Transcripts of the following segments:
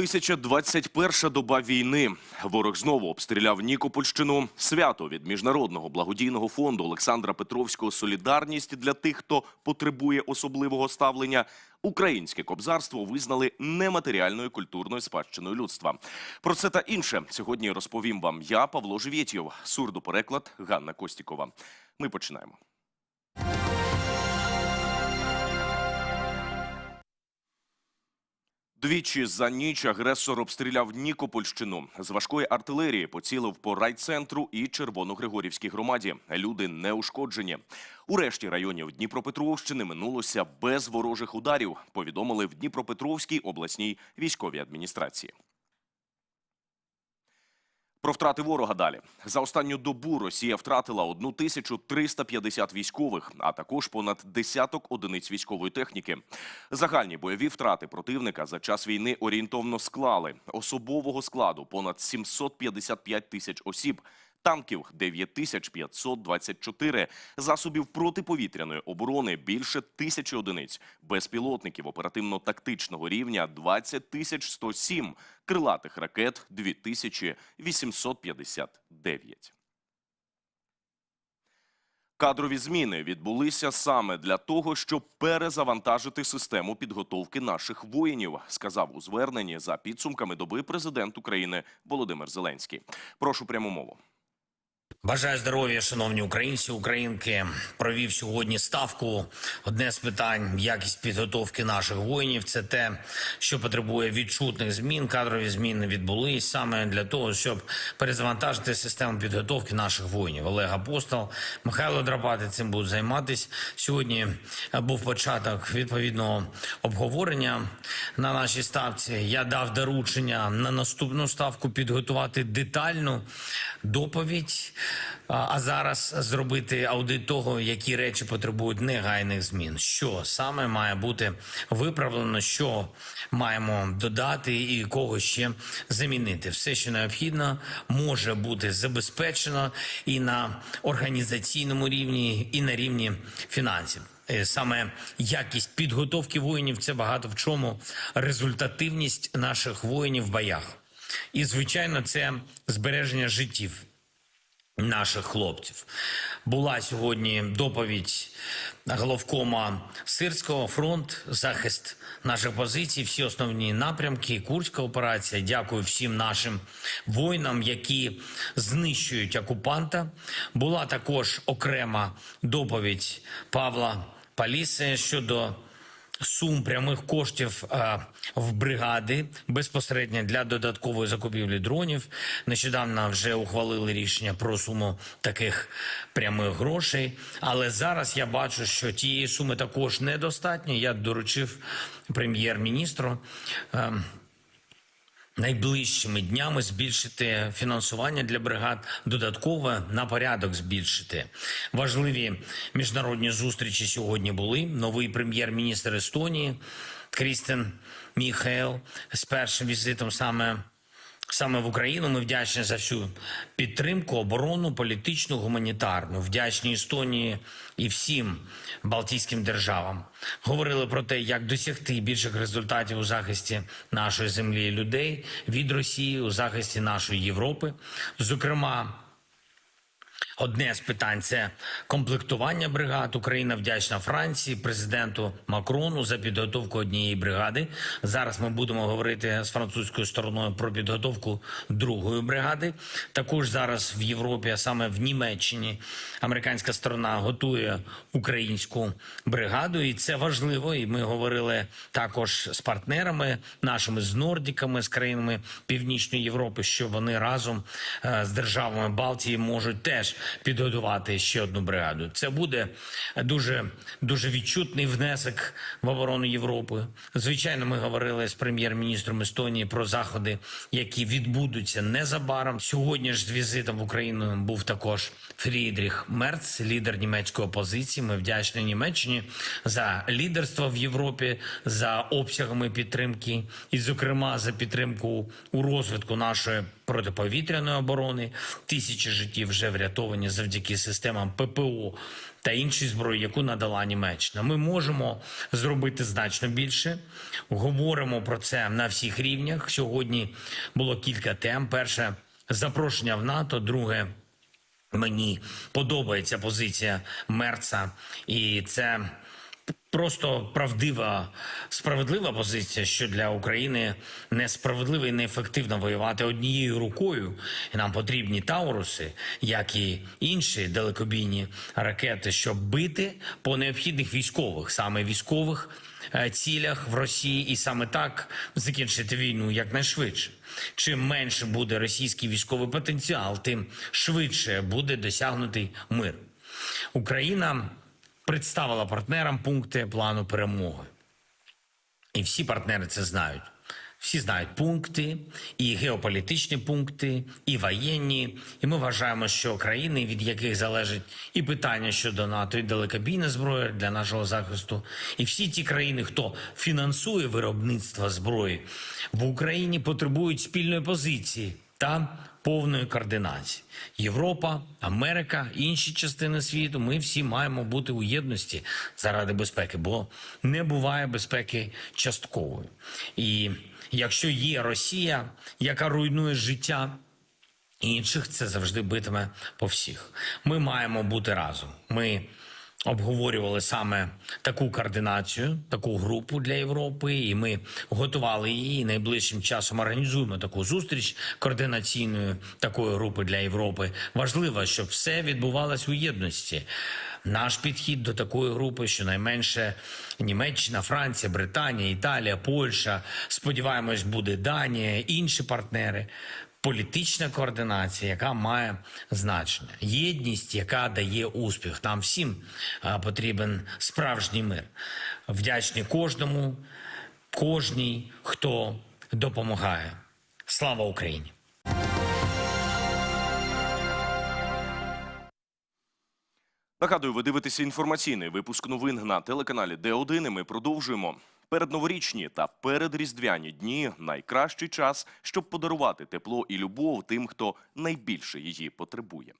1021 доба війни. Ворог знову обстріляв Нікопольщину. Свято від міжнародного благодійного фонду Олександра Петровського Солідарність для тих, хто потребує особливого ставлення. Українське кобзарство визнали нематеріальною культурною спадщиною людства. Про це та інше сьогодні розповім вам я, Павло Живєтєв, сурдопереклад Ганна Костікова. Ми починаємо. Двічі за ніч агресор обстріляв Нікопольщину. З важкої артилерії поцілив по райцентру і Червоногригорівській громаді. Люди не ушкоджені. У решті районів Дніпропетровщини минулося без ворожих ударів. Повідомили в Дніпропетровській обласній військовій адміністрації. Про втрати ворога далі. За останню добу Росія втратила 1350 військових, а також понад десяток одиниць військової техніки. Загальні бойові втрати противника за час війни орієнтовно склали особового складу понад 755 тисяч осіб. Танків 9524, засобів протиповітряної оборони більше тисячі одиниць, безпілотників оперативно-тактичного рівня 20 тисяч 107, крилатих ракет 2859. Кадрові зміни відбулися саме для того, щоб перезавантажити систему підготовки наших воїнів, сказав у зверненні за підсумками доби президент України Володимир Зеленський. Прошу пряму мову. Бажаю здоров'я, шановні українці, українки. Провів сьогодні ставку. Одне з питань якість підготовки наших воїнів. Це те, що потребує відчутних змін. Кадрові зміни відбулись саме для того, щоб перезавантажити систему підготовки наших воїнів. Олег Апостол, Михайло Драпати цим будуть займатися. Сьогодні був початок відповідного обговорення на нашій ставці. Я дав доручення на наступну ставку підготувати детальну доповідь. А зараз зробити аудит того, які речі потребують негайних змін. Що саме має бути виправлено, що маємо додати і кого ще замінити. Все, що необхідно, може бути забезпечено і на організаційному рівні, і на рівні фінансів. Е, Саме якість підготовки воїнів це багато в чому результативність наших воїнів в боях. І звичайно, це збереження життів наших хлопців. Була сьогодні доповідь головкома Сирського фронт, захист наших позицій, всі основні напрямки, Курська операція. Дякую всім нашим воїнам, які знищують окупанта. Була також окрема доповідь Павла Паліси щодо сум прямих коштів е, в бригади безпосередньо для додаткової закупівлі дронів. Нещодавно вже ухвалили рішення про суму таких прямих грошей. Але зараз я бачу, що тієї суми також недостатньо. Я доручив прем'єр-міністру. Найближчими днями збільшити фінансування для бригад додатково на порядок збільшити. Важливі міжнародні зустрічі сьогодні були. Новий прем'єр-міністр Естонії Крістен Міхаел з першим візитом саме. Саме в Україну ми вдячні за всю підтримку, оборону, політичну, гуманітарну. Вдячні Естонії і всім Балтійським державам. Говорили про те, як досягти більших результатів у захисті нашої землі і людей від Росії, у захисті нашої Європи. Зокрема, Одне з питань це комплектування бригад. Україна вдячна Франції, президенту Макрону за підготовку однієї бригади. Зараз ми будемо говорити з французькою стороною про підготовку другої бригади. Також зараз в Європі, а саме в Німеччині, американська сторона готує українську бригаду, і це важливо. І ми говорили також з партнерами нашими з Нордіками, з країнами Північної Європи, що вони разом е, з державами Балтії можуть теж підготувати ще одну бригаду. Це буде дуже дуже відчутний внесок в оборону Європи. Звичайно, ми говорили з прем'єр-міністром Естонії про заходи, які відбудуться незабаром. Сьогодні ж з візитом в Україну був також Фрідріх Мерц, лідер німецької опозиції. Ми вдячні Німеччині за лідерство в Європі, за обсягами підтримки, і, зокрема, за підтримку у розвитку нашої протиповітряної оборони. Тисячі життів вже врятовані озброєння завдяки системам ППО та іншій зброї, яку надала Німеччина. Ми можемо зробити значно більше. Говоримо про це на всіх рівнях. Сьогодні було кілька тем. Перше запрошення в НАТО, друге. Мені подобається позиція Мерца, і це просто правдива, справедлива позиція, що для України несправедливо і неефективно воювати однією рукою. І нам потрібні тауруси, як і інші далекобійні ракети, щоб бити по необхідних військових, саме військових е, цілях в Росії, і саме так закінчити війну якнайшвидше. Чим менше буде російський військовий потенціал, тим швидше буде досягнутий мир. Україна представила партнерам пункти плану перемоги. І всі партнери це знають. Всі знають пункти, і геополітичні пункти, і воєнні. І ми вважаємо, що країни, від яких залежить і питання щодо НАТО, і далекобійна зброя для нашого захисту, і всі ті країни, хто фінансує виробництво зброї в Україні, потребують спільної позиції та повної координації. Європа, Америка, інші частини світу. Ми всі маємо бути у єдності заради безпеки, бо не буває безпеки часткової. І якщо є Росія, яка руйнує життя інших, це завжди битиме по всіх. Ми маємо бути разом. Ми обговорювали саме таку координацію, таку групу для Європи, і ми готували її. І Найближчим часом організуємо таку зустріч координаційної такої групи для Європи. Важливо, щоб все відбувалось у єдності. Наш підхід до такої групи, щонайменше Німеччина, Франція, Британія, Італія, Польща. Сподіваємось, буде Данія, інші партнери політична координація, яка має значення, єдність, яка дає успіх. Нам всім потрібен справжній мир. Вдячні кожному, кожній, хто допомагає. Слава Україні! Нагадую, ви дивитеся інформаційний випуск новин на телеканалі Д1. і Ми продовжуємо. Передноворічні та передріздвяні дні найкращий час, щоб подарувати тепло і любов тим, хто найбільше її потребує.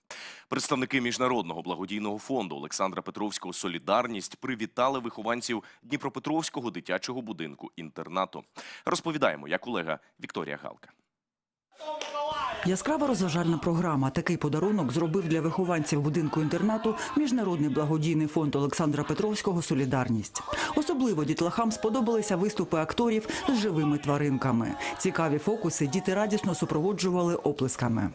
Представники міжнародного благодійного фонду Олександра Петровського Солідарність привітали вихованців Дніпропетровського дитячого будинку інтернату. Розповідаємо, як колега Вікторія Галка. Яскрава розважальна програма. Такий подарунок зробив для вихованців будинку інтернату міжнародний благодійний фонд Олександра Петровського Солідарність. Особливо дітлахам сподобалися виступи акторів з живими тваринками. Цікаві фокуси діти радісно супроводжували оплесками.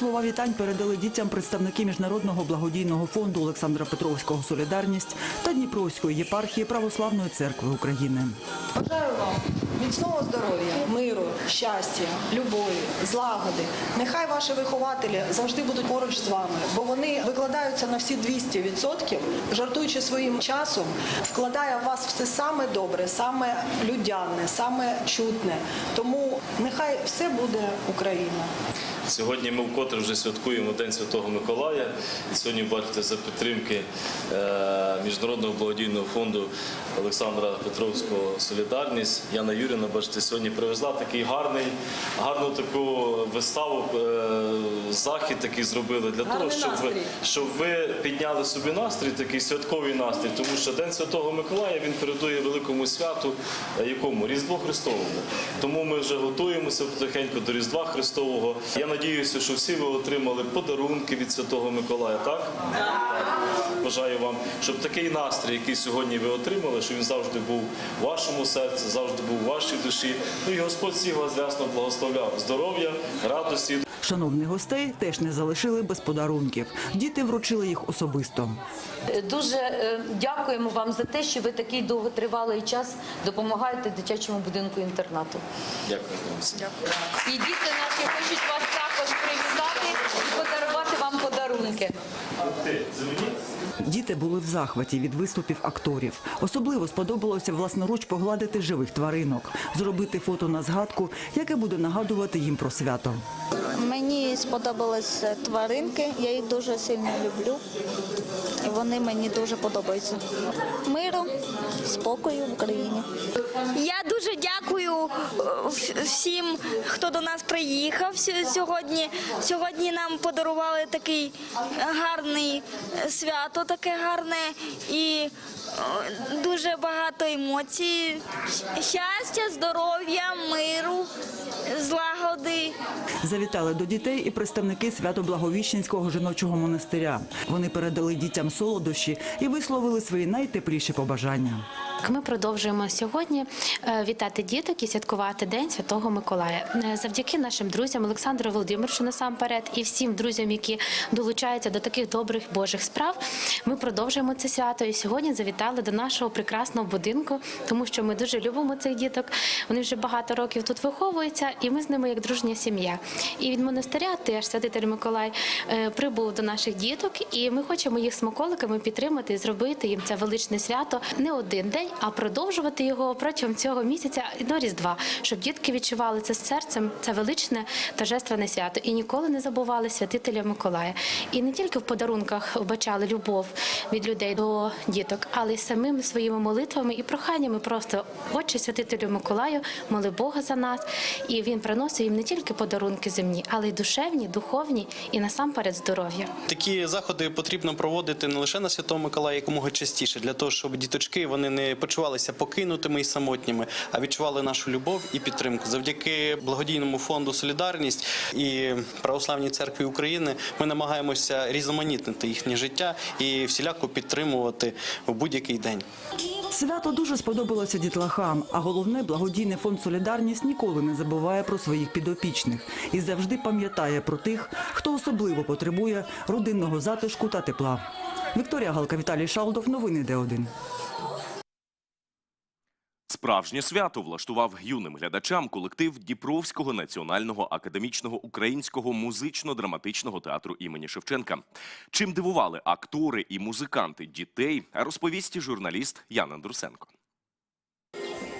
Слова вітань передали дітям представники міжнародного благодійного фонду Олександра Петровського Солідарність та Дніпровської єпархії Православної церкви України. Бажаю вам міцного здоров'я, миру, щастя, любові, злагоди. Нехай ваші вихователі завжди будуть поруч з вами, бо вони викладаються на всі 200%, жартуючи своїм часом, вкладає в вас все саме добре, саме людяне, саме чутне. Тому нехай все буде Україна. Сьогодні ми вкотре вже святкуємо День Святого Миколая. І сьогодні бачите за підтримки е, Міжнародного благодійного фонду Олександра Петровського Солідарність. Яна Юріна, бачите, сьогодні привезла такий гарний, гарну таку виставу, е, захід такий зробили для того, щоб ви, настрій. щоб ви підняли собі настрій, такий святковий настрій, тому що День Святого Миколая він передує великому святу, е, якому Різдву Христовому. Тому ми вже готуємося потихеньку до Різдва Христового. Я надіюся, що всі ви отримали подарунки від Святого Миколая, так? Так. Бажаю вам, щоб такий настрій, який сьогодні ви отримали, щоб він завжди був у вашому серці, завжди був у вашій душі. Ну і Господь всіх вас рясно благословляв. Здоров'я, радості. Шановних гостей теж не залишили без подарунків. Діти вручили їх особисто. Дуже е, дякуємо вам за те, що ви такий довготривалий час допомагаєте дитячому будинку інтернату. Дякую вам. І діти наші хочуть вас подарувати вам подарунки. Діти були в захваті від виступів акторів. Особливо сподобалося власноруч погладити живих тваринок, зробити фото на згадку, яке буде нагадувати їм про свято. Мені сподобались тваринки, я їх дуже сильно люблю. Вони мені дуже подобаються. Миру, спокою в Україні. Я дуже дякую е, всім, хто до нас приїхав сьогодні. Сьогодні нам подарували такий гарний е, свято, таке гарне і е, дуже багато емоцій. Щастя, здоров'я, миру, злагоди. Завітали до дітей і представники Свято-Благовіщенського жіночого монастиря. Вони передали дітям солодощі і висловили свої найтепліші побажання. Ми продовжуємо сьогодні е, вітати діток і святкувати День Святого Миколая. Е, Завдяки нашим друзям Олександру Володимировичу насамперед і всім друзям, які долучаються до таких добрих Божих справ. Ми продовжуємо це свято. І сьогодні завітали до нашого прекрасного будинку, тому що ми дуже любимо цих діток. Вони вже багато років тут виховуються, і ми з ними як дружня сім'я. І від монастиря теж святитель Миколай е, прибув до наших діток, і ми хочемо їх смаколиками підтримати і зробити їм це величне свято не один день, а продовжувати його протягом цього місяця до Різдва, щоб дітки відчували це з серцем, це величне торжественне свято і ніколи не забували святителя Миколая. І не тільки в подарунках вбачали любов від людей до діток, але й самими своїми молитвами і проханнями просто Отче святителю Миколаю, моли Бога за нас. І він приносить їм не тільки подарунки земні, але й душевні, духовні і насамперед здоров'я. Такі заходи потрібно проводити не лише на Святого Миколая якомога частіше, для того, щоб діточки вони не почувалися покинутими і самотніми, а відчували нашу любов і підтримку. Завдяки благодійному фонду Солідарність і Православній церкві України ми намагаємося різноманітнити їхнє життя і всіляко підтримувати в будь-який день. Свято дуже сподобалося дітлахам, а головне, благодійний фонд Солідарність ніколи не забуває про своїх підопічних і завжди пам'ятає про тих, хто особливо потребує родинного затишку та тепла. Вікторія Галка, Віталій Шалдов, новини Д1. Справжнє свято влаштував юним глядачам колектив Дніпровського національного академічного українського музично-драматичного театру імені Шевченка. Чим дивували актори і музиканти дітей, розповість журналіст Ян Андрусенко.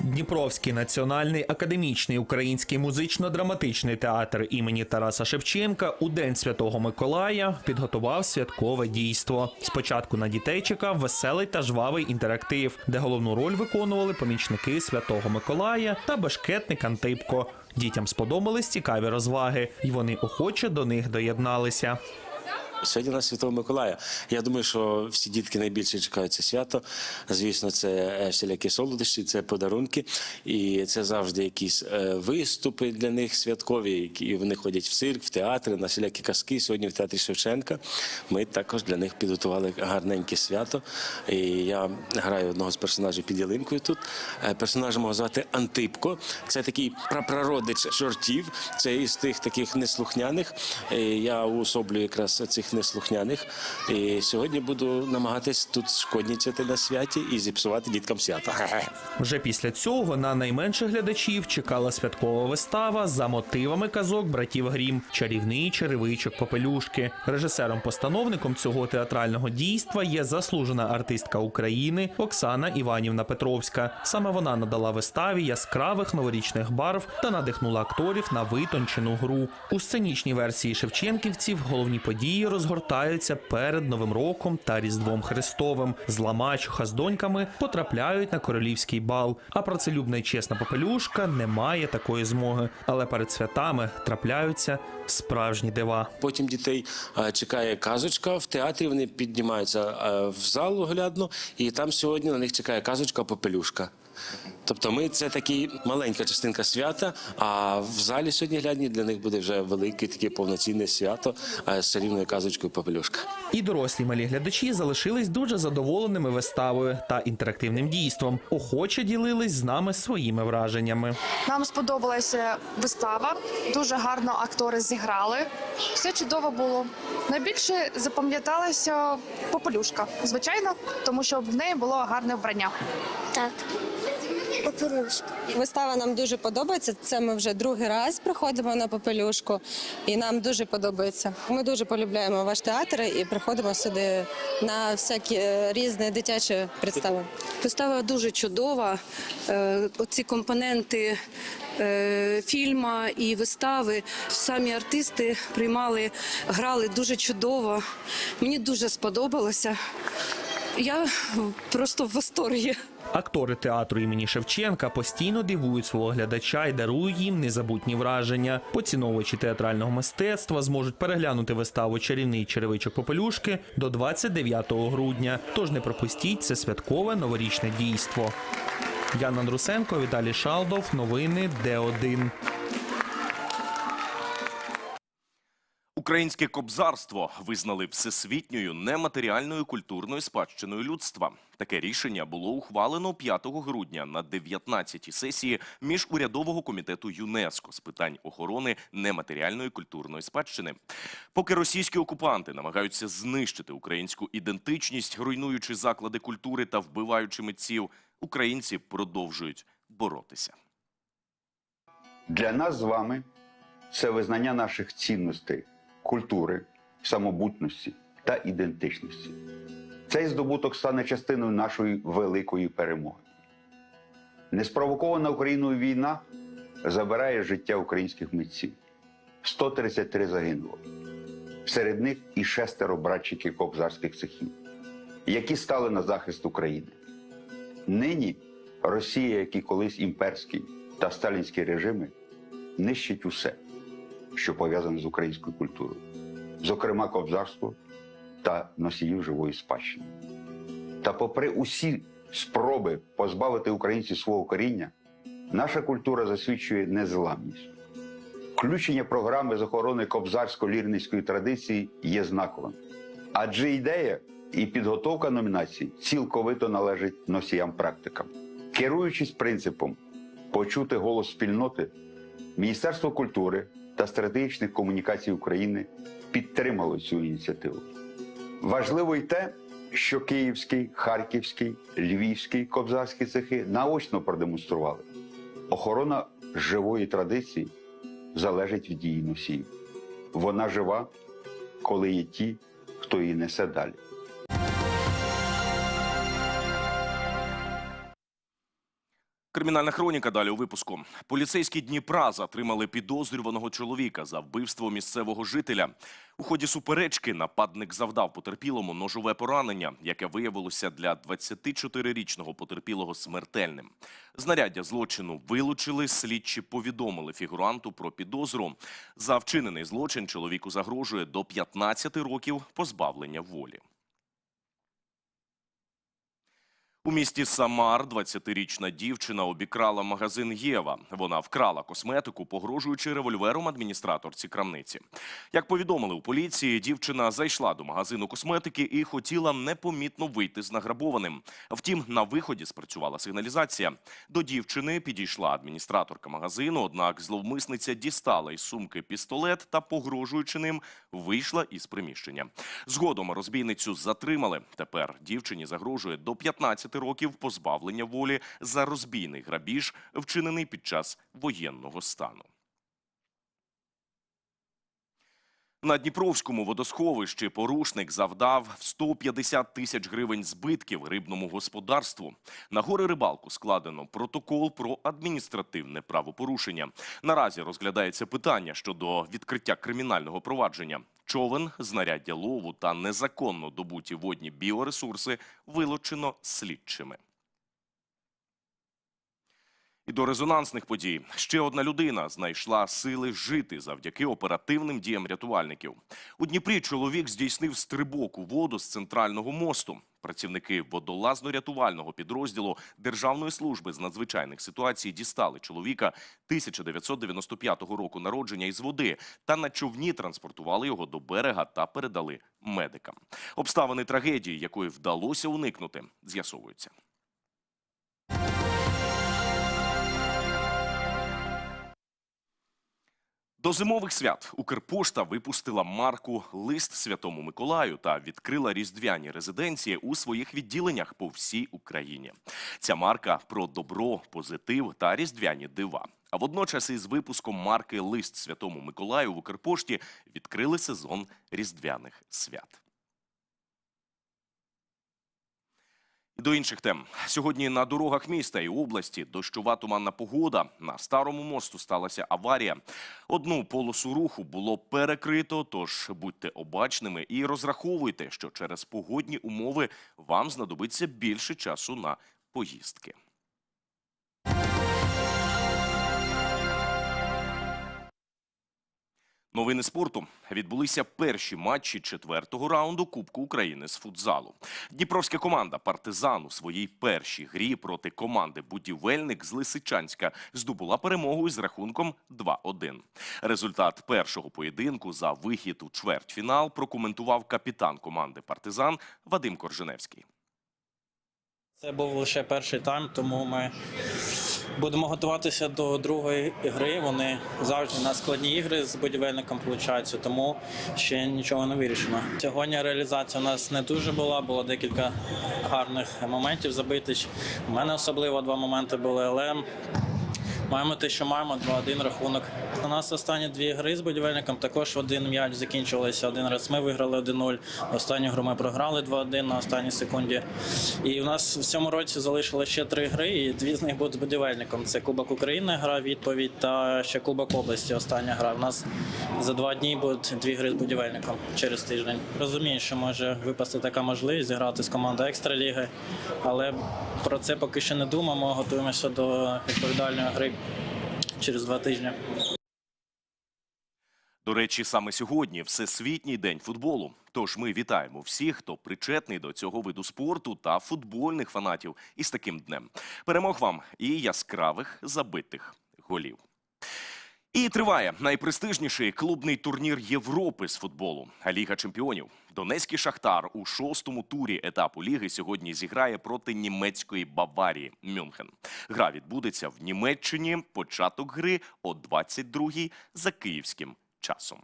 Дніпровський національний академічний український музично-драматичний театр імені Тараса Шевченка у День Святого Миколая підготував святкове дійство. Спочатку на дітей чекав веселий та жвавий інтерактив, де головну роль виконували помічники Святого Миколая та бешкетник Антипко. Дітям сподобались цікаві розваги, і вони охоче до них доєдналися. Сьогодні на Святого Миколая. Я думаю, що всі дітки найбільше чекають це свято. Звісно, це е, всілякі солодощі, це подарунки, і це завжди якісь е, виступи для них святкові. які вони ходять в цирк, в театри, на всілякі казки. Сьогодні в театрі Шевченка. Ми також для них підготували гарненьке свято. І я граю одного з персонажів під ялинкою тут. Е, Персонажа мого звати Антипко. Це такий прапрародич чортів. Це із тих таких неслухняних. Я уособлюю якраз цих неслухняних. І сьогодні буду намагатись тут шкоднічати на святі і зіпсувати діткам свято. Вже після цього на найменших глядачів чекала святкова вистава за мотивами казок братів Грім Чарівний черевичок Попелюшки. Режисером-постановником цього театрального дійства є заслужена артистка України Оксана Іванівна Петровська. Саме вона надала виставі яскравих новорічних барв та надихнула акторів на витончену гру. У сценічній версії Шевченківців головні події розгортаються перед Новим роком та Різдвом Христовим. Зла мачуха з доньками потрапляють на королівський бал. А працелюбна і чесна попелюшка не має такої змоги. Але перед святами трапляються справжні дива. Потім дітей е, чекає казочка в театрі. Вони піднімаються е, в зал оглядно, і там сьогодні на них чекає казочка Попелюшка. Тобто ми це такі маленька частинка свята. А в залі сьогодні глядні для них буде вже велике таке повноцінне свято з чарівною казочкою Попелюшка. І дорослі малі глядачі залишились дуже задоволеними виставою та інтерактивним дійством. Охоче ділились з нами своїми враженнями. Нам сподобалася вистава, дуже гарно актори зіграли. Все чудово було. Найбільше запам'яталася попелюшка, звичайно, тому що в неї було гарне вбрання. Так. Попелюшка. Вистава нам дуже подобається. Це ми вже другий раз приходимо на попелюшку, і нам дуже подобається. Ми дуже полюбляємо ваш театр і приходимо сюди на всякі е, різні дитячі представи. Вистава дуже чудова. Е, Оці компоненти е, фільму і вистави. Самі артисти приймали, грали дуже чудово. Мені дуже сподобалося. Я просто в восторгі. Актори театру імені Шевченка постійно дивують свого глядача і дарують їм незабутні враження. Поціновувачі театрального мистецтва зможуть переглянути виставу Чарівний черевичок Попелюшки до 29 грудня. Тож не пропустіть це святкове новорічне дійство. Яна Андрусенко, Віталій Шалдов. Новини Д1. Українське кобзарство визнали всесвітньою нематеріальною культурною спадщиною людства. Таке рішення було ухвалено 5 грудня на 19-й сесії міжурядового комітету ЮНЕСКО з питань охорони нематеріальної культурної спадщини. Поки російські окупанти намагаються знищити українську ідентичність, руйнуючи заклади культури та вбиваючи митців, українці продовжують боротися. Для нас з вами це визнання наших цінностей, культури, самобутності та ідентичності. Цей здобуток стане частиною нашої великої перемоги. Неспровокована Україною війна забирає життя українських митців. 133 загинуло. Серед них і шестеро братчиків кобзарських цехів, які стали на захист України. Нині Росія, як і колись імперський та сталінські режими, нищить усе, що пов'язане з українською культурою, зокрема кобзарство та носіїв живої спадщини. Та попри усі спроби позбавити українців свого коріння, наша культура засвідчує незламність. Включення програми з охорони кобзарсько-лірницької традиції є знаковим. Адже ідея і підготовка номінацій цілковито належить носіям практикам. Керуючись принципом почути голос спільноти, Міністерство культури та стратегічних комунікацій України підтримало цю ініціативу. Важливо й те, що київський, харківський, львівський кобзарські цехи наочно продемонстрували. Охорона живої традиції залежить від дії носіїв. Вона жива, коли є ті, хто її несе далі. Кримінальна хроніка далі у випуску. Поліцейські Дніпра затримали підозрюваного чоловіка за вбивство місцевого жителя. У ході суперечки нападник завдав потерпілому ножове поранення, яке виявилося для 24-річного потерпілого смертельним. Знаряддя злочину вилучили, слідчі повідомили фігуранту про підозру. За вчинений злочин чоловіку загрожує до 15 років позбавлення волі. У місті Самар 20-річна дівчина обікрала магазин Єва. Вона вкрала косметику, погрожуючи револьвером адміністраторці крамниці. Як повідомили у поліції, дівчина зайшла до магазину косметики і хотіла непомітно вийти з награбованим. Втім, на виході спрацювала сигналізація. До дівчини підійшла адміністраторка магазину, однак зловмисниця дістала із сумки пістолет та, погрожуючи ним, вийшла із приміщення. Згодом розбійницю затримали. Тепер дівчині загрожує до 15 років позбавлення волі за розбійний грабіж, вчинений під час воєнного стану. На Дніпровському водосховищі порушник завдав 150 тисяч гривень збитків рибному господарству. На горе рибалку складено протокол про адміністративне правопорушення. Наразі розглядається питання щодо відкриття кримінального провадження. Човен, знаряддя лову та незаконно добуті водні біоресурси вилучено слідчими. І до резонансних подій ще одна людина знайшла сили жити завдяки оперативним діям рятувальників. У Дніпрі чоловік здійснив стрибок у воду з центрального мосту. Працівники водолазно-рятувального підрозділу Державної служби з надзвичайних ситуацій дістали чоловіка 1995 року народження із води та на човні транспортували його до берега та передали медикам. Обставини трагедії, якої вдалося уникнути, з'ясовуються. До зимових свят Укрпошта випустила марку Лист Святому Миколаю та відкрила різдвяні резиденції у своїх відділеннях по всій Україні. Ця марка про добро, позитив та різдвяні дива. А водночас із випуском марки Лист Святому Миколаю в Укрпошті відкрили сезон різдвяних свят. До інших тем сьогодні на дорогах міста і області дощова туманна погода. На старому мосту сталася аварія. Одну полосу руху було перекрито. Тож будьте обачними і розраховуйте, що через погодні умови вам знадобиться більше часу на поїздки. Новини спорту відбулися перші матчі четвертого раунду Кубку України з футзалу. Дніпровська команда Партизан у своїй першій грі проти команди Будівельник з Лисичанська здобула перемогу із рахунком 2-1. Результат першого поєдинку за вихід у чвертьфінал прокоментував капітан команди Партизан Вадим Корженевський. Це був лише перший тайм, тому ми будемо готуватися до другої гри. Вони завжди на складні ігри з будівельником получаються, тому ще нічого не вирішено. Сьогодні реалізація у нас не дуже була, було декілька гарних моментів забитих. У мене особливо два моменти були, але маємо те, що маємо 2-1 рахунок. У нас останні дві гри з будівельником також один м'яч закінчувалися. Один раз ми виграли 1-0. Останню гру ми програли 2-1 на останній секунді. І у нас в цьому році залишилося ще три гри, і дві з них будуть з будівельником. Це Кубок України, гра відповідь та ще Кубок області. Остання гра. У нас за два дні будуть дві гри з будівельником через тиждень. Розумію, що може випасти така можливість зіграти з командою екстраліги, але про це поки що не думаємо. Готуємося до відповідальної гри через два тижні. До речі, саме сьогодні Всесвітній день футболу. Тож ми вітаємо всіх, хто причетний до цього виду спорту та футбольних фанатів із таким днем. Перемог вам і яскравих забитих голів. І триває найпрестижніший клубний турнір Європи з футболу Ліга Чемпіонів. Донецький Шахтар у шостому турі етапу ліги сьогодні зіграє проти німецької Баварії Мюнхен. Гра відбудеться в Німеччині. Початок гри о 22-й за київським часом.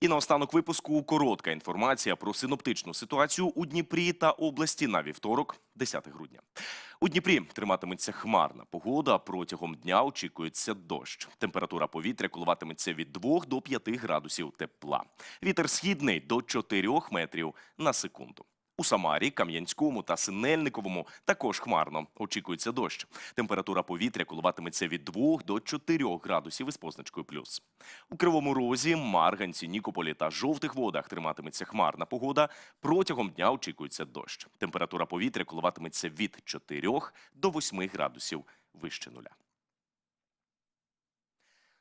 І наостанок випуску коротка інформація про синоптичну ситуацію у Дніпрі та області на вівторок, 10 грудня. У Дніпрі триматиметься хмарна погода. Протягом дня очікується дощ. Температура повітря коливатиметься від 2 до 5 градусів тепла. Вітер східний до 4 метрів на секунду. У Самарі, Кам'янському та Синельниковому також хмарно. Очікується дощ. Температура повітря коливатиметься від 2 до 4 градусів із позначкою плюс. У Кривому Розі, Марганці, Нікополі та Жовтих Водах триматиметься хмарна погода. Протягом дня очікується дощ. Температура повітря коливатиметься від 4 до 8 градусів вище нуля.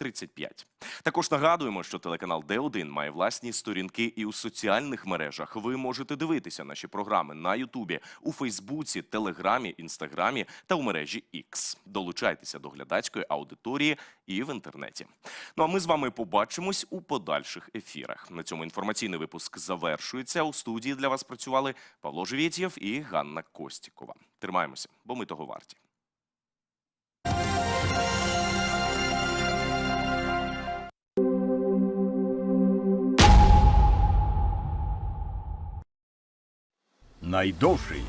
35. Також нагадуємо, що телеканал Д1 має власні сторінки і у соціальних мережах. Ви можете дивитися наші програми на Ютубі, у Фейсбуці, Телеграмі, Інстаграмі та у мережі X. Долучайтеся до глядацької аудиторії і в інтернеті. Ну а ми з вами побачимось у подальших ефірах. На цьому інформаційний випуск завершується. У студії для вас працювали Павло Живєтєв і Ганна Костікова. Тримаємося, бо ми того варті. Найдовший